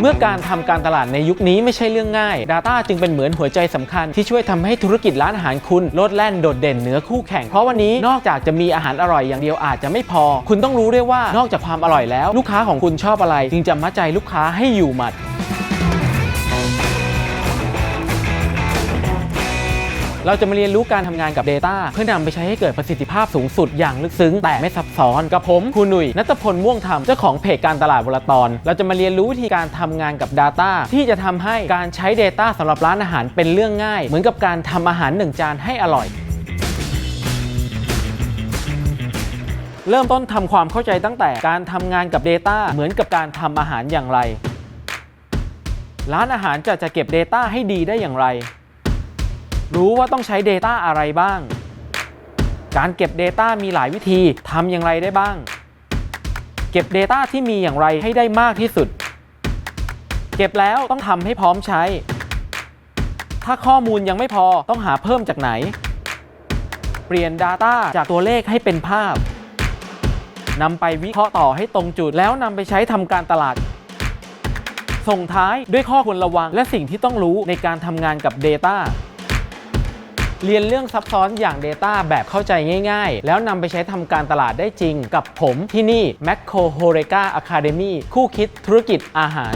เมื่อการทำการตลาดในยุคนี้ไม่ใช่เรื่องง่าย Data จึงเป็นเหมือนหัวใจสำคัญที่ช่วยทำให้ธุรกิจร้านอาหารคุณโลดแล่นโดดเด่นเหนือคู่แข่ง เพราะวันนี้นอกจากจะมีอาหารอร่อยอย่างเดียวอาจจะไม่พอ คุณต้องรู้ด้วยว่านอกจากความอร่อยแล้ว ลูกค้าของคุณชอบอะไร จึงจะมัดใจลูกค้าให้อยู่หมัด เราจะมาเรียนรู้การทำงานกับ Data เพื่อนำไปใช้ให้เกิดประสิทธิภาพสูงสุดอย่างลึกซึ้ง แต่ไม่ซับซ้อนกับผมครูหนุ่ยนัตพลม่วงธรรมเจ้าของเพจการตลาดวลตอน เราจะมาเรียนรู้วิธีการทำงานกับ Data ที่จะทำให้การใช้ Data สำหรับร้านอาหารเป็นเรื่องง่าย เหมือนกับการทำอาหารหนึ่งจานให้อร่อยเริ่มต้นทำความเข้าใจตั้งแต่การทำงานกับ Data เหมือนกับการทำอาหารอย่างไร ร้านอาหารจะจะเก็บ Data ให้ดีได้อย่างไร รู้ว่าต้องใช้ Data อะไรบ้าง การเก็บ Data มีหลายวิธีทำอย่างไรได้บ้าง เก็บ Data ที่มีอย่างไรให้ได้มากที่สุด เก็บแล้วต้องทำให้พร้อมใช้ ถ้าข้อมูลยังไม่พอต้องหาเพิ่มจากไหน เปลี่ยน Data จากตัวเลขให้เป็นภาพนำไปวิเคราะห์ต่อให้ตรงจุดแล้วนำไปใช้ทำการตลาด ส่งท้ายด้วยข้อควรระวังและสิ่งที่ต้องรู้ในการทำงานกับ Data เรียนเรื่องซับซ้อนอย่าง Data แบบเข้าใจง่ายๆ แล้วนำไปใช้ทำการตลาดได้จริงกับผมที่นี่ m a c c o h o r e c a Academy คู่คิดธุรกิจอาหาร